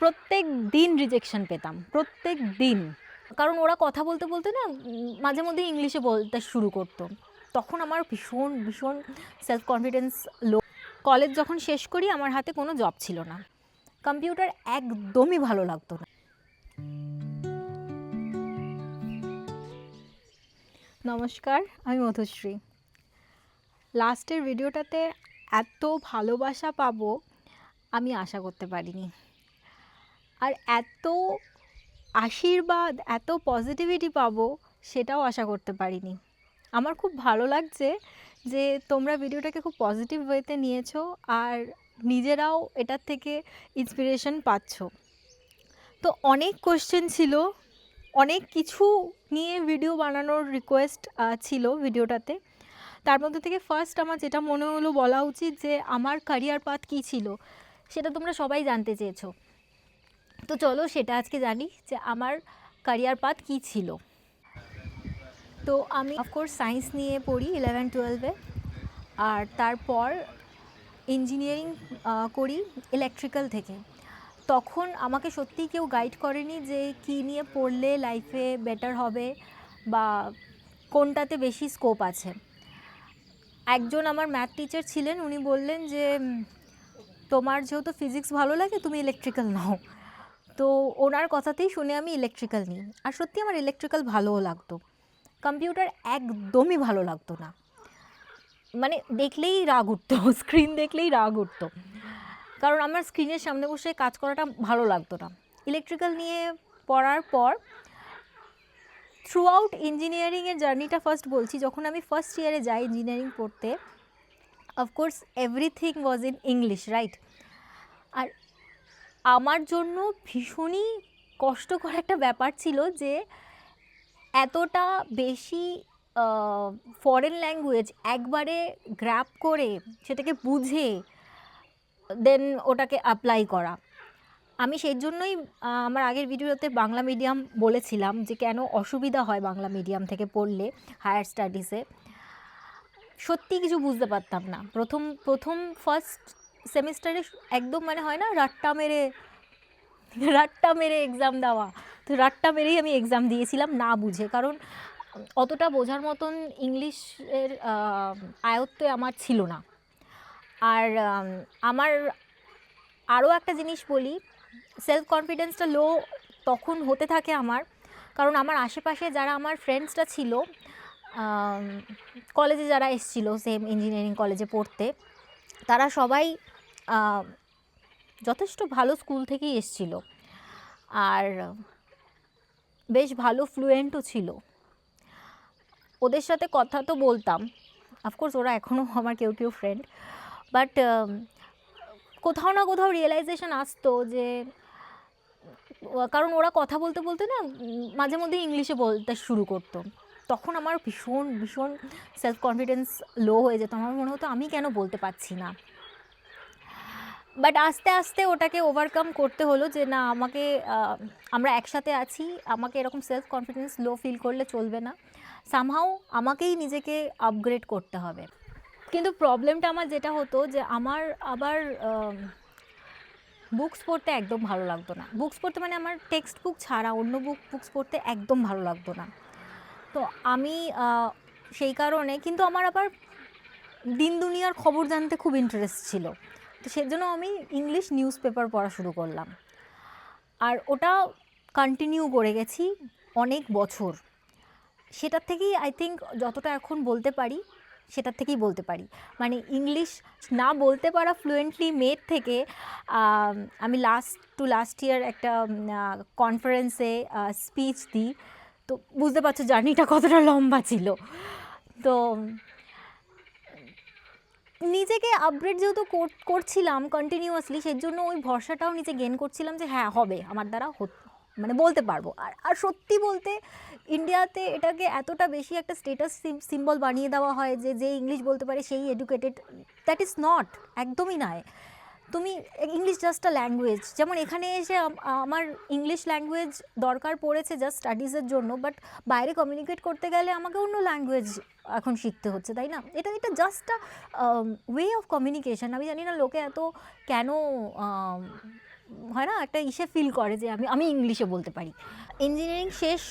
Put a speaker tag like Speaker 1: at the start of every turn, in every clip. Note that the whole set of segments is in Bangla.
Speaker 1: প্রত্যেক দিন রিজেকশন পেতাম, প্রত্যেক দিন। কারণ ওরা কথা বলতে বলতে না মাঝে মধ্যে ইংলিশে বলতে শুরু করতো। তখন আমার ভীষণ ভীষণ সেলফ কনফিডেন্স লো কলেজ যখন শেষ করি, আমার হাতে কোনো জব ছিল না। কম্পিউটার একদমই ভালো লাগতো না। নমস্কার, আমি মধুশ্রী। লাস্টের ভিডিওটাতে এত ভালোবাসা পাবো, আমি আশা করতে পারিনি। আর এত আশীর্বাদ, এত পজিটিভিটি পাবো সেটাও আশা করতে পারিনি। আমার খুব ভালো লাগছে যে তোমরা ভিডিওটাকে খুব পজিটিভ ওয়েতে নিয়েছো আর নিজেরাও এটার থেকে ইন্সপিরেশন পাচ্ছ। তো অনেক কোশ্চেন ছিল, অনেক কিছু নিয়ে ভিডিও বানানোর রিকোয়েস্ট ছিল ভিডিওটাতে। তার মধ্যে থেকে ফার্স্ট আমার যেটা মনে হলো বলা উচিত যে আমার ক্যারিয়ার পাথ কী ছিল, সেটা তোমরা সবাই জানতে চেয়েছো। তো চলো সেটা আজকে জানি যে আমার ক্যারিয়ার পাথ কী ছিল। তো আমি অফকোর্স সায়েন্স নিয়ে পড়ি ইলেভেন টুয়েলভে আর তারপর ইঞ্জিনিয়ারিং করি ইলেকট্রিক্যাল থেকে। তখন আমাকে সত্যিই কেউ গাইড করেনি যে কী নিয়ে পড়লে লাইফে বেটার হবে বা কোনটাতে বেশি স্কোপ আছে। একজন আমার ম্যাথ টিচার ছিলেন, উনি বললেন যে তোমার যেহেতু ফিজিক্স ভালো লাগে, তুমি ইলেকট্রিক্যাল নাও। তো ওনার কথাতেই শুনে আমি ইলেকট্রিক্যাল নিই। আর সত্যি আমার ইলেকট্রিক্যাল ভালোও লাগতো। কম্পিউটার একদমই ভালো লাগতো না। মানে দেখলেই রাগ উঠতো স্ক্রিন দেখলেই রাগ উঠতো। কারণ আমার স্ক্রিনের সামনে বসে কাজ করাটা ভালো লাগতো না। ইলেকট্রিক্যাল নিয়ে পড়ার পর থ্রু আউট ইঞ্জিনিয়ারিংয়ের জার্নিটা ফার্স্ট বলছি, যখন আমি ফার্স্ট ইয়ারে যাই ইঞ্জিনিয়ারিং পড়তে of course everything was in English right আর আমার জন্য ভীষণই কষ্টকর একটা ব্যাপার ছিল যে এতটা বেশি ফরেন ল্যাঙ্গুয়েজ একবারে গ্র্যাপ করে সেটাকে বুঝে দেন ওটাকে অ্যাপ্লাই করা। আমি সেই জন্যই আমার আগের ভিডিওতে বাংলা মিডিয়াম বলেছিলাম যে কেন অসুবিধা হয় বাংলা মিডিয়াম থেকে পড়লে হায়ার স্টাডিসে সত্যি কিছু বুঝতে পারতাম না। প্রথম প্রথম ফার্স্ট সেমিস্টারে একদম মানে হয় না, রাট্টা মেরে রাট্টা মেরে এক্সাম দেওয়া। তো রাট্টা মেরেই আমি এক্সাম দিয়েছিলাম না বুঝে। কারণ অতটা বোঝার মতন ইংলিশের আয়ত্তে আমার ছিল না। আর আমার আরও একটা জিনিস বলি সেলফ কনফিডেন্সটা লো তখন হতে থাকে আমার। কারণ আমার আশেপাশে যারা আমার ফ্রেন্ডসটা ছিল কলেজে যারা এসছিল সেম ইঞ্জিনিয়ারিং কলেজে পড়তে, তারা সবাই যথেষ্ট ভালো স্কুল থেকেই এসছিল। আর বেশ ভালো ফ্লুয়েন্টও ছিল। ওদের সাথে কথা তো বলতাম। অফকোর্স ওরা এখনও আমার কেউ কেউ ফ্রেন্ড বাট কোথাও না কোথাও রিয়েলাইজেশন আসতো যে, কারণ ওরা কথা বলতে বলতে না, মাঝে মধ্যে ইংলিশে বলতে শুরু করতো। তখন আমার ভীষণ ভীষণ সেলফ কনফিডেন্স লো হয়ে যেত। আমার মনে হতো, আমি কেন বলতে পারছি না? বাট আস্তে আস্তে ওটাকে ওভারকাম করতে হলো যে না, আমাকে আমরা একসাথে আছি, আমাকে এরকম সেলফ কনফিডেন্স লো ফিল করলে চলবে না। সামহাও আমাকেই নিজেকে আপগ্রেড করতে হবে। কিন্তু প্রবলেমটা আমার যেটা হতো যে আমার আবার বুকস পড়তে একদম ভালো লাগতো না। বুকস পড়তে মানে আমার টেক্সট বুক ছাড়া অন্য বুক বুকস পড়তে একদম ভালো লাগতো না। তো আমি সেই কারণে কিন্তু আমার আবার দিন দুনিয়ার খবর জানতে খুব ইন্টারেস্ট ছিল। তো সেজন্য আমি ইংলিশ নিউজ পেপার পড়া শুরু করলাম। আর ওটা কন্টিনিউ করে গেছি অনেক বছর। সেটার থেকেই আই থিঙ্ক যতটা এখন বলতে পারি, সেটার থেকেই বলতে পারি। মানে ইংলিশ না বলতে পারা ফ্লুয়েন্টলি মেয়ের থেকে আমি লাস্ট টু লাস্ট ইয়ার একটা কনফারেন্সে স্পিচ দিই। তো বুঝতে পারছ জার্নিটা কতটা লম্বা ছিল। তো নিজেকে আপগ্রেড যেহেতু করছিলাম কন্টিনিউয়াসলি সেই জন্য ওই ভরসাটাও নিজে গেন করছিলাম যে হ্যাঁ হবে, আমার দ্বারা মানে বলতে পারব। আর আর সত্যি বলতে ইন্ডিয়াতে এটাকে এতটা বেশি একটা স্টেটাস সিম্বল বানিয়ে দেওয়া হয় যে যে ইংলিশ বলতে পারে, সেই এডুকেটেড দ্যাট ইজ নট একদমই নয় তুমি ইংলিশ জাস্ট আ ল্যাঙ্গুয়েজ যেমন এখানে এসে আমার ইংলিশ ল্যাঙ্গুয়েজ দরকার পড়েছে জাস্ট স্টাডিজের জন্য বাট বাইরে কমিউনিকেট করতে গেলে আমাকে অন্য ল্যাঙ্গুয়েজ এখন শিখতে হচ্ছে, তাই না? এটা এটা just a way of communication আমি জানি না লোকে এত কেন হয় না? একটা ইসে ফিল করে যে আমি আমি ইংলিশে বলতে পারি। ইঞ্জিনিয়ারিং শেষ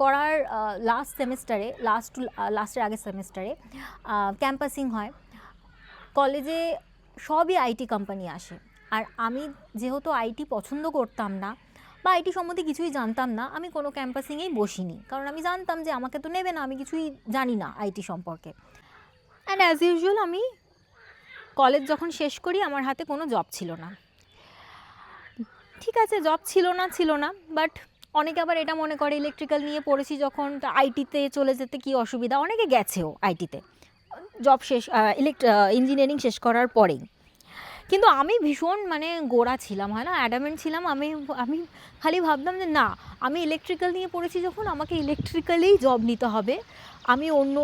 Speaker 1: করার লাস্ট সেমিস্টারে লাস্ট লাস্টের আগের সেমিস্টারে ক্যাম্পাসিং হয়। কলেজে সবই আইটি কোম্পানি আসে। আর আমি যেহেতু আইটি পছন্দ করতাম না বা আইটি সম্বন্ধে কিছুই জানতাম না, আমি কোনো ক্যাম্পাসিংয়েই বসিনি। কারণ আমি জানতাম যে আমাকে তো নেবে না, আমি কিছুই জানি না আইটি সম্পর্কে। অ্যান্ড অ্যাজ ইউজুয়াল আমি কলেজ যখন শেষ করি, আমার হাতে কোনো জব ছিল না। ঠিক আছে, জব ছিল না ছিল না বাট অনেকে আবার এটা মনে করে ইলেকট্রিক্যাল নিয়ে পড়েছি যখন আইটিতে চলে যেতে কি অসুবিধা? অনেকে গেছেও আইটিতে। জব শেষ ইলেকট্র ইঞ্জিনিয়ারিং শেষ করার পরেই। কিন্তু আমি ভীষণ মানে গোড়া ছিলাম, হয় না? অ্যাডামেন্ট ছিলাম, আমি আমি খালি ভাবতাম যে না, আমি ইলেকট্রিক্যাল নিয়ে পড়েছি যখন, আমাকে ইলেকট্রিক্যালেই জব নিতে হবে। আমি অন্য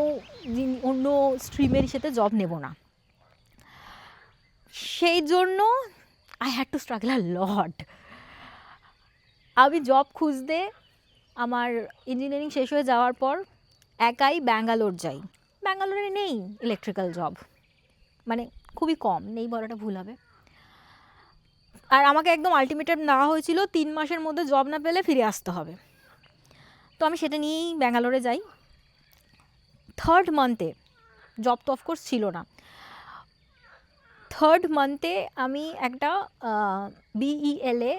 Speaker 1: অন্য স্ট্রিমের সাথে জব নেব না। সেই জন্য I had to struggle a lot আমি জব খুঁজতে আমার ইঞ্জিনিয়ারিং শেষ হয়ে যাওয়ার পর একাই ব্যাঙ্গালোর যাই। ব্যাঙ্গালোরে নেই ইলেকট্রিক্যাল জব মানে খুবই কম, নেই বলাটা ভুল হবে। আর আমাকে একদম আলটিমেটাম দেওয়া হয়েছিল, তিন মাসের মধ্যে জব না পেলে ফিরে আসতে হবে। তো আমি সেটা নিয়েই ব্যাঙ্গালোরে যাই। থার্ড মান্থে জব তো অফকোর্স ছিল না। থার্ড মান্থে আমি একটা বিইএলএ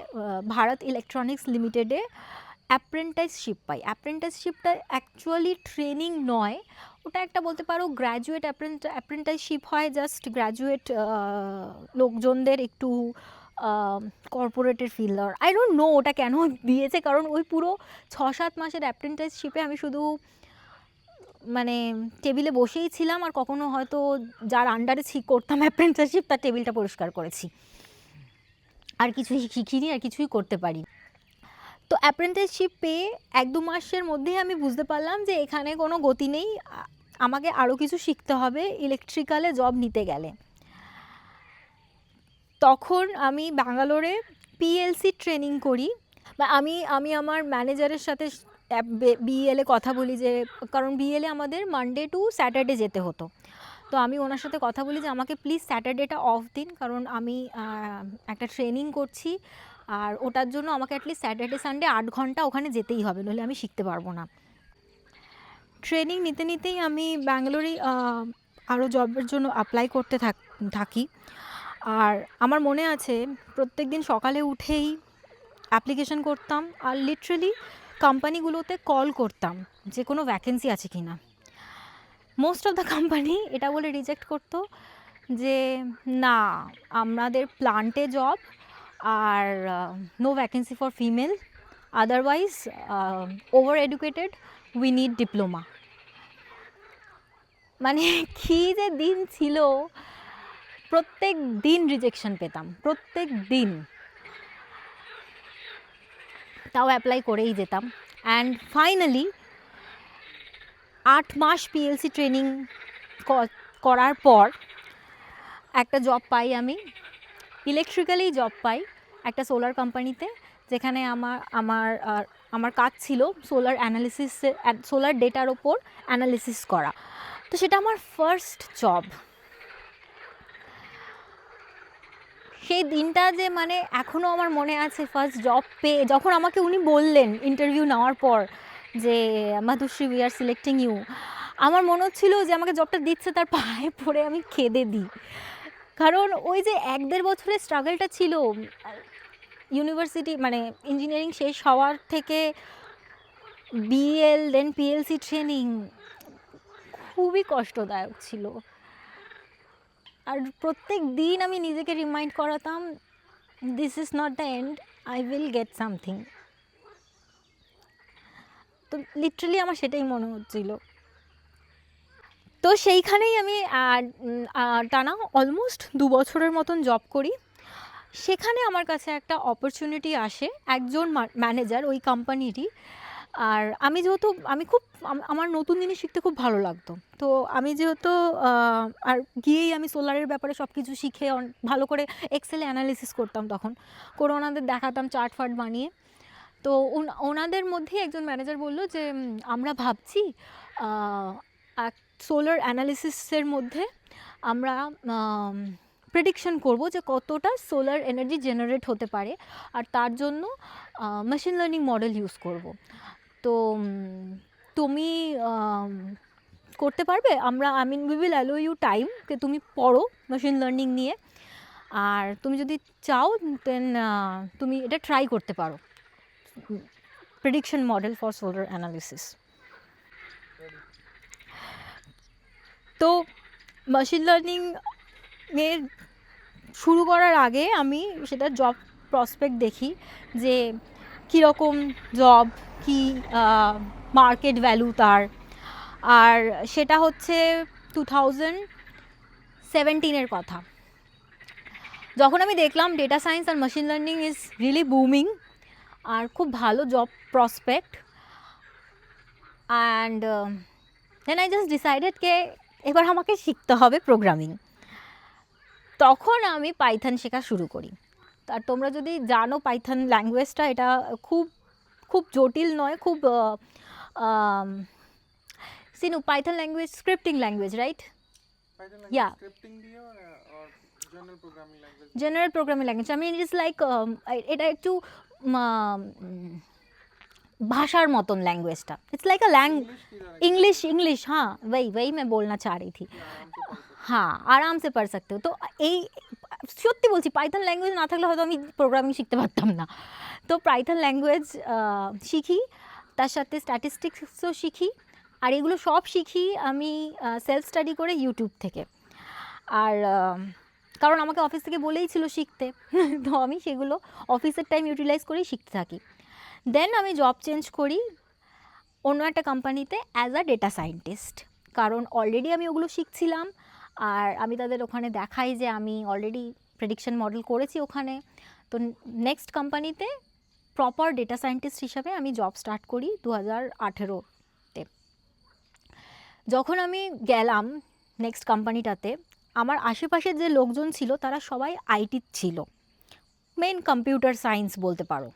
Speaker 1: ভারত ইলেকট্রনিক্স লিমিটেডে অ্যাপ্রেন্টাইসশিপ পাই। অ্যাপ্রেন্টাইসশিপটা অ্যাকচুয়ালি ট্রেনিং নয় ওটা একটা বলতে পারো গ্র্যাজুয়েট অ্যাপ্রেন্টাইসশিপ হয় জাস্ট গ্র্যাজুয়েট লোকজনদের একটু কর্পোরেটের ফিল্ডার আই ডোন্ট নো ওটা কেন দিয়েছে, কারণ ওই পুরো ছ সাত মাসের অ্যাপ্রেন্টাইসশিপে আমি শুধু মানে টেবিলে বসেই ছিলাম আর কখনো হয়তো যার আন্ডারে করতাম অ্যাপ্রেন্টিসশিপ তার টেবিলটা পরিষ্কার করেছি। আর কিছুই শিখিনি, আর কিছুই করতে পারি তো অ্যাপ্রেন্টিসশিপ পেয়ে এক দু মাসের মধ্যেই আমি বুঝতে পারলাম যে এখানে কোনো গতি নেই। আমাকে আরও কিছু শিখতে হবে ইলেকট্রিক্যালে জব নিতে গেলে। তখন আমি ব্যাঙ্গালোরে পিএলসি ট্রেনিং করি। বা আমি আমি আমার ম্যানেজারের সাথে বিএলে কথা বলি যে, কারণ বিএলে আমাদের মানডে টু স্যাটারডে যেতে হতো। তো আমি ওনার সাথে কথা বলি যে, আমাকে প্লিজ স্যাটারডেটা অফ দিন, কারণ আমি একটা ট্রেনিং করছি। আর ওটার জন্য আমাকে অ্যাটলিস্ট স্যাটারডে সানডে আট ঘণ্টা ওখানে যেতেই হবে, নইলে আমি শিখতে পারব না। ট্রেনিং নিতে নিতেই আমি ব্যাঙ্গালোরে আরও জবের জন্য অ্যাপ্লাই করতে থাকি আর আমার মনে আছে, প্রত্যেক দিন সকালে উঠেই অ্যাপ্লিকেশন করতাম আর লিটারেলি কোম্পানিগুলোতে কল করতাম যে কোনো ভ্যাকেন্সি আছে কি না মোস্ট অফ দ্য কোম্পানি এটা বলে রিজেক্ট করতো যে, না, আমাদের প্লান্টে job R no vacancy for female otherwise over educated we need diploma মানে কী যে দিন ছিল। প্রত্যেক দিন রিজেকশন পেতাম, প্রত্যেক দিন। তাও অ্যাপ্লাই করেই যেতাম। অ্যান্ড ফাইনালি আট মাস পিএলসি ট্রেনিং করার পর একটা জব পাই আমি। ইলেকট্রিক্যালেই জব পাই একটা সোলার কোম্পানিতে যেখানে আমার আমার আমার কাজ ছিল সোলার অ্যানালিসিস সোলার ডেটার ওপর অ্যানালিসিস করা। তো সেটা আমার ফার্স্ট জব সেই দিনটা যে মানে এখনও আমার মনে আছে ফার্স্ট জব পেয়ে, যখন আমাকে উনি বললেন ইন্টারভিউ নেওয়ার পর যে Madhushree we are selecting you আমার মনে হচ্ছিল যে আমাকে জবটা দিচ্ছে, তার পায়ে পড়ে আমি খেদে দিই। কারণ ওই যে এক দেড় বছরের স্ট্রাগলটা ছিল ইউনিভার্সিটি মানে ইঞ্জিনিয়ারিং শেষ হওয়ার থেকে বিএল দেন পিএলসি ট্রেনিং খুবই কষ্টদায়ক ছিল। আর প্রত্যেক দিন আমি নিজেকে remind করাতাম this is not the end I will get something তো লিটারালি আমার সেটাই মনে হচ্ছিল। তো সেইখানেই আমি টানা অলমোস্ট দু বছরের মতন জব করি। সেখানে আমার কাছে একটা অপরচুনিটি আসে একজন ম্যানেজার ওই কোম্পানিরই আর আমি যেহেতু, আমি খুব আমার নতুন জিনিস শিখতে খুব ভালো লাগতো। তো আমি যেহেতু আর গিয়েই আমি সোলারের ব্যাপারে সব কিছু শিখে ভালো করে এক্সেলে অ্যানালিসিস করতাম তখন। করে ওনাদের দেখাতাম চার্ট ফার্ট বানিয়ে। তো ওনাদের মধ্যেই একজন ম্যানেজার বলল যে আমরা ভাবছি সোলার অ্যানালিসিসের মধ্যে আমরা প্রেডিকশন করব যে কতটা সোলার এনার্জি জেনারেট হতে পারে। আর তার জন্য মেশিন লার্নিং মডেল ইউজ করব। তো তুমি করতে পারবে? আমরা I mean we will allow you time যে তুমি পড়ো মেশিন লার্নিং নিয়ে। আর তুমি যদি চাও দেন তুমি এটা ট্রাই করতে পারো। Prediction model for solar analysis তো মেশিন লার্নিং এর শুরু করার আগে আমি সেটা জব প্রসপেক্ট দেখি যে কীরকম জব কি মার্কেট ভ্যালু তার। আর সেটা হচ্ছে টু থাউজেন্ড সেভেন্টিনের কথা। যখন আমি দেখলাম data science R machine learning is really booming আর খুব ভালো job prospect and then I just decided কে এবার আমাকে শিখতে হবে প্রোগ্রামিং তখন আমি পাইথন শেখা শুরু করি। আর তোমরা যদি জানো পাইথন ল্যাঙ্গুয়েজটা এটা খুব খুব জটিল নয় খুব Sinu
Speaker 2: Python language scripting language right language? General programming language
Speaker 1: আমি ইট ইজ লাইক এটা একটু भाषार मतन लैंग्वेज था it's like a lang
Speaker 2: English की तरह
Speaker 1: इंग्लिश इंग्लिश हाँ वही वही मैं बोलना चाह रही थी হ্যাঁ আরাম সে পার सकते हो তো এই সত্যি বলছি পাইথন ল্যাঙ্গুয়েজ না থাকলে হয়তো আমি প্রোগ্রামিং শিখতে পারতাম না তো পাইথন ল্যাঙ্গুয়েজ শিখি তার সাথে স্ট্যাটিস্টিক্সও শিখি আর এগুলো সব শিখি আমি সেলফ স্টাডি করে ইউটিউব থেকে আর আহ, কারণ আমাকে অফিস থেকে বলেই ছিল শিখতে তো আমি সেগুলো অফিসের টাইম ইউটিলাইজ করেই শিখতে থাকি দেন আমি জব চেঞ্জ করি অন্য একটা কোম্পানিতে অ্যাজ আ ডেটা সায়েন্টিস্ট কারণ অলরেডি আমি ওগুলো শিখছিলাম আর আমি তাদের ওখানে দেখাই যে আমি অলরেডি প্রেডিকশন মডেল করেছি ওখানে। তো নেক্সট কোম্পানিতে প্রপার ডেটা সায়েন্টিস্ট হিসাবে আমি জব স্টার্ট করি দু হাজার আঠেরোতে যখন আমি গেলাম নেক্সট কোম্পানিটাতে আমার আশেপাশের যে লোকজন ছিল তারা সবাই আইটি ছিল। মেন কম্পিউটার সায়েন্স বলতে পারো.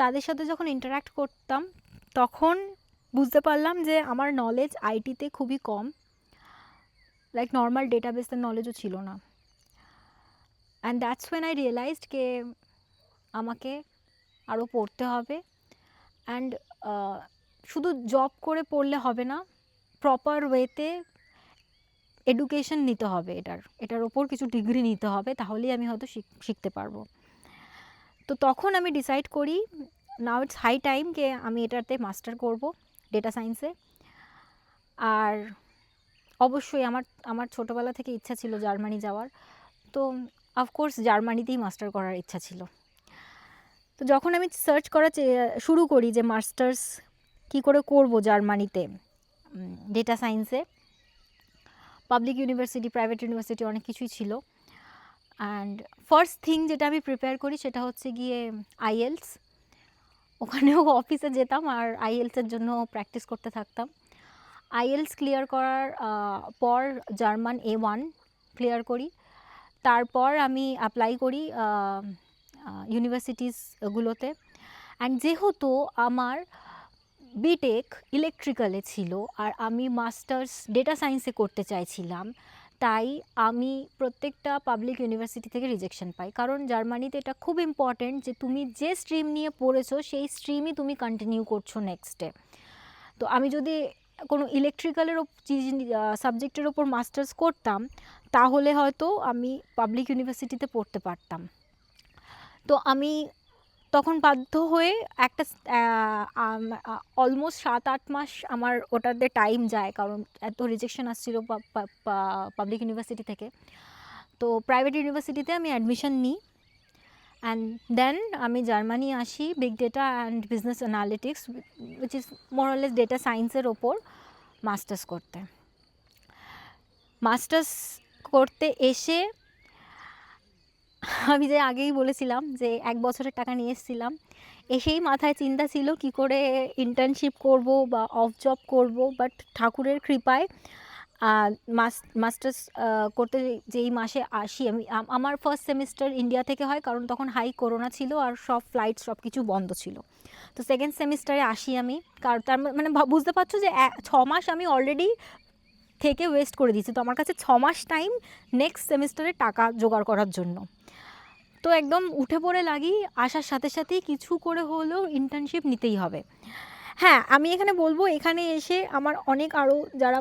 Speaker 1: তাদের সাথে যখন ইন্টারাক্ট করতাম, তখন বুঝতে পারলাম যে আমার নলেজ আইটিতে খুবই কম। লাইক নর্মাল ডেটাবেসের নলেজও ছিল না। And that's when I realized কে আমাকে আরও পড়তে হবে। অ্যান্ড শুধু জব করে পড়লে হবে না প্রপার ওয়েতে এডুকেশন নিতে হবে এটার। এটার ওপর কিছু ডিগ্রি নিতে হবে, তাহলেই আমি হয়তো শিখ- শিখতে পারব। তো তখন আমি ডিসাইড করি নাও ইটস হাই টাইম যে আমি এটাতে মাস্টার করব ডেটা সায়েন্সে আর অবশ্যই আমার আমার ছোটোবেলা থেকে ইচ্ছা ছিল জার্মানি যাওয়ার। তো অফকোর্স জার্মানিতেই মাস্টার করার ইচ্ছা ছিল। তো যখন আমি সার্চ করা শুরু করি যে মাস্টার্স কী করে করব জার্মানিতে ডেটা সায়েন্সে পাবলিক ইউনিভার্সিটি প্রাইভেট ইউনিভার্সিটি অনেক কিছুই ছিল। অ্যান্ড ফার্স্ট থিং যেটা আমি প্রিপেয়ার করি সেটা হচ্ছে গিয়ে আইএলস ওখানেও অফিসে যেতাম আর আইএলসের জন্য প্র্যাকটিস করতে থাকতাম। আইএলস ক্লিয়ার করার পর জার্মান এ ওয়ান ক্লিয়ার করি। তারপর আমি অ্যাপ্লাই করি ইউনিভার্সিটিসগুলোতে অ্যান্ড যেহেতু আমার বিটেক ইলেকট্রিক্যালে ছিল আর আমি মাস্টার্স ডেটা সায়েন্সে করতে চাইছিলাম তাই আমি প্রত্যেকটা পাবলিক ইউনিভার্সিটি থেকে রিজেকশন পাই। কারণ জার্মানিতে এটা খুব ইম্পর্ট্যান্ট যে তুমি যে স্ট্রিম নিয়ে পড়েছো, সেই স্ট্রিমই তুমি কন্টিনিউ করছ নেক্সটে তো আমি যদি কোনো ইলেকট্রিক্যালের সাবজেক্টের ওপর মাস্টার্স করতাম, তাহলে হয়তো আমি পাবলিক ইউনিভার্সিটিতে পড়তে পারতাম। তো আমি তখন বাধ্য হয়ে একটা অলমোস্ট সাত, আট মাস আমার ওটাতে টাইম যায়। কারণ এত রিজেকশন আসছিল পাবলিক ইউনিভার্সিটি থেকে। তো প্রাইভেট ইউনিভার্সিটিতে আমি অ্যাডমিশন নিই। অ্যান্ড দেন আমি জার্মানি আসি big data and business analytics which is more or less data সায়েন্সের ওপর মাস্টার্স করতে। মাস্টার্স করতে এসে আমি যে আগেই বলেছিলাম যে এক বছরের টাকা নিয়ে এসেছিলাম, এসেই মাথায় চিন্তা ছিল কি করে ইন্টার্নশিপ করব বা অফ জব করব বাট ঠাকুরের কৃপায় মাস্টার্স করতে যেই মাসে আসি আমি আমার ফার্স্ট সেমিস্টার ইন্ডিয়া থেকে হয়, কারণ তখন হাই করোনা ছিল আর সব ফ্লাইট সব কিছু বন্ধ ছিল। তো সেকেন্ড সেমিস্টারে আসি আমি, কারণ তার মানে বুঝতে পারছ যে ছ মাস আমি অলরেডি থেকে ওয়েস্ট করে দিয়েছি। তো আমার কাছে ছ মাস টাইম নেক্সট সেমিস্টারে টাকা জোগাড় করার জন্য। তো একদম উঠে পড়ে লাগি, আসার সাথে সাথেই কিছু করে হলেও ইন্টার্নশিপ নিতেই হবে। হ্যাঁ আমি এখানে বলব, এখানে এসে আমার অনেক আরও যারা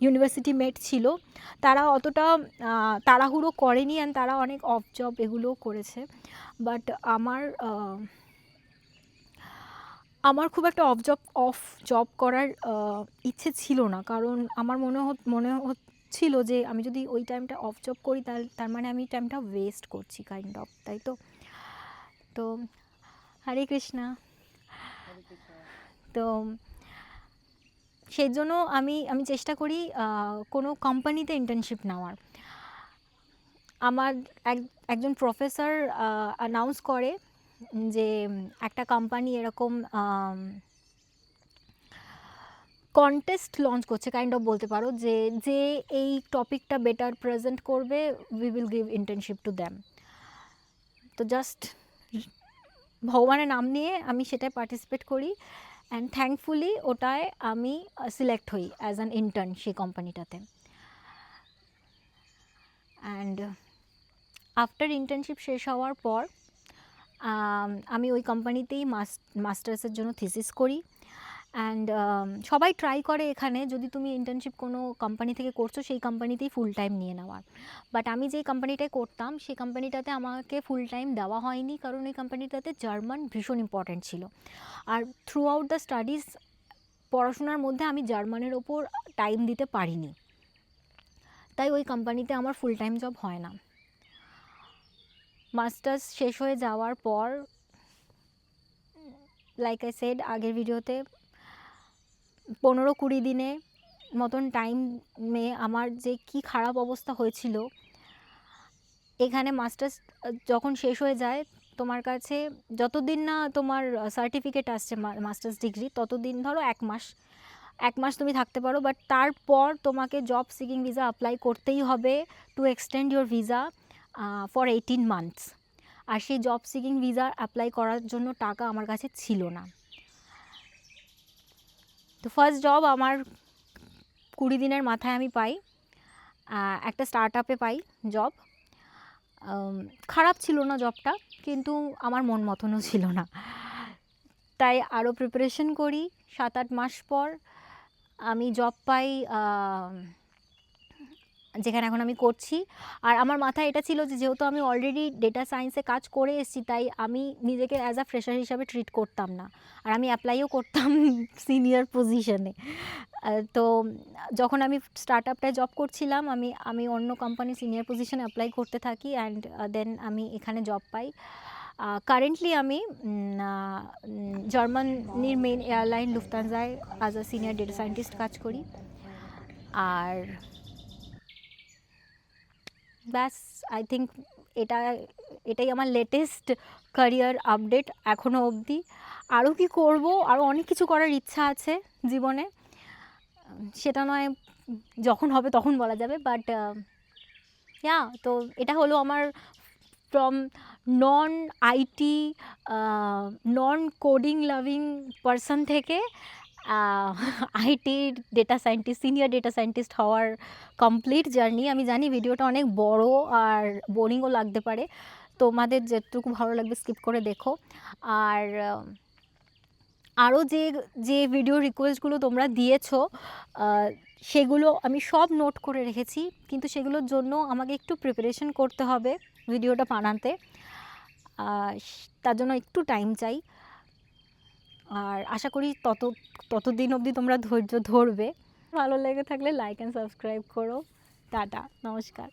Speaker 1: ইউনিভার্সিটি মেট ছিল, তারা অতটা তাড়াহুড়ো করেনি অ্যান্ড তারা অনেক অফ জব এগুলোও করেছে। বাট আমার আমার খুব একটা অফ জব অফ জব করার ইচ্ছে ছিল না। কারণ আমার মনে হত মনে হচ্ছিল যে আমি যদি ওই টাইমটা অফ জব করি তার তার মানে আমি টাইমটা ওয়েস্ট করছি কাইন্ড অফ তাই তো? তো হরে কৃষ্ণা। তো সেই জন্য আমি আমি চেষ্টা করি কোনো কোম্পানিতে ইন্টার্নশিপ নেওয়ার। আমার এক একজন প্রফেসর অ্যানাউন্স করে যে একটা কোম্পানি এরকম কন্টেস্ট লঞ্চ করছে কাইন্ড অফ বলতে পারো, যে যে এই টপিকটা বেটার প্রেজেন্ট করবে we will give internship to them তো জাস্ট ভগবানের নাম নিয়ে আমি সেটায় পার্টিসিপেট করি অ্যান্ড থ্যাঙ্কফুলি ওটায় আমি সিলেক্ট হই অ্যাজ অ্যান ইন্টার্ন সেই কোম্পানিটাতে অ্যান্ড আফটার ইন্টার্নশিপ শেষ হওয়ার পর আম, আমি ওই কোম্পানিতেই মাস্টার্সের জন্য থিসিস করি। অ্যান্ড সবাই ট্রাই করে এখানে যদি তুমি ইন্টার্নশিপ কোনো কোম্পানি থেকে করছ সেই কোম্পানিতেই ফুল টাইম নিয়ে নেওয়ার। বাট আমি যেই কোম্পানিটায় করতাম সেই কোম্পানিটাতে আমাকে ফুল টাইম দেওয়া হয়নি কারণ ওই কোম্পানিটাতে জার্মান ভীষণ ইম্পর্ট্যান্ট ছিল। আর থ্রু আউট দ্য স্টাডিজ পড়াশোনার মধ্যে আমি জার্মানের ওপর টাইম দিতে পারিনি। তাই ওই কোম্পানিতে আমার ফুল টাইম জব হয় না। মাস্টার্স শেষ হয়ে যাওয়ার পর লাইক আই সেড আগের ভিডিওতে পনেরো কুড়ি দিনে মতন টাইমে আমার যে কি খারাপ অবস্থা হয়েছিল, এখানে মাস্টার্স যখন শেষ হয়ে যায়, তোমার কাছে যতদিন না তোমার সার্টিফিকেট আসছে মাস্টার্স ডিগ্রি, ততদিন ধরো এক মাস এক মাস তুমি থাকতে পারো বাট তারপর তোমাকে জব সিকিং ভিসা অ্যাপ্লাই করতেই হবে to extend your visa for eighteen months আর সেই জব সিকিং ভিসা অ্যাপ্লাই করার জন্য টাকা আমার কাছে ছিল না। তো ফার্স্ট জব আমার কুড়ি দিনের মাথায় আমি পাই একটা স্টার্ট আপে পাই জব খারাপ ছিল না জবটা কিন্তু আমার মন মতনও ছিল না। তাই আরও প্রিপারেশন করি। সাত আট মাস পর আমি জব পাই যেখানে এখন আমি করছি। আর আমার মাথায় এটা ছিল যে, যেহেতু আমি অলরেডি ডেটা সায়েন্সে কাজ করে এসেছি, তাই আমি নিজেকে অ্যাজ আ ফ্রেশার হিসাবে ট্রিট করতাম না। আর আমি অ্যাপ্লাইও করতাম সিনিয়র পজিশনে তো যখন আমি স্টার্ট আপটায় জব করছিলাম, আমি আমি অন্য কোম্পানি সিনিয়র পজিশনে অ্যাপ্লাই করতে থাকি অ্যান্ড দেন আমি এখানে জব পাই। কারেন্টলি আমি জার্মানির main airline লুফতানজায় as a senior data scientist কাজ করি। আর ব্যাস আই থিঙ্ক এটা, এটাই আমার লেটেস্ট ক্যারিয়ার আপডেট এখনও অবধি। আরও কি করব? আরও অনেক কিছু করার ইচ্ছা আছে জীবনে। সেটা নয় যখন হবে তখন বলা যাবে বাট ইয়া তো এটা হলো আমার from non IT non coding loving person থেকে IT data scientist senior data scientist হওয়ার কমপ্লিট জার্নি আমি জানি ভিডিওটা অনেক বড় আর বোরিংও লাগতে পারে। তোমাদের যেটুকু ভালো লাগবে স্কিপ করে দেখো। আর আরও যে যে ভিডিও রিকোয়েস্টগুলো তোমরা দিয়েছ সেগুলো আমি সব নোট করে রেখেছি। কিন্তু সেগুলোর জন্য আমাকে একটু প্রিপারেশন করতে হবে ভিডিওটা বানাতে। তার জন্য একটু টাইম চাই। আর আশা করি তত, ততদিন অবধি তোমরা ধৈর্য ধরবে। ভালো লেগে থাকলে লাইক অ্যান্ড সাবস্ক্রাইব করো। টাটা, নমস্কার।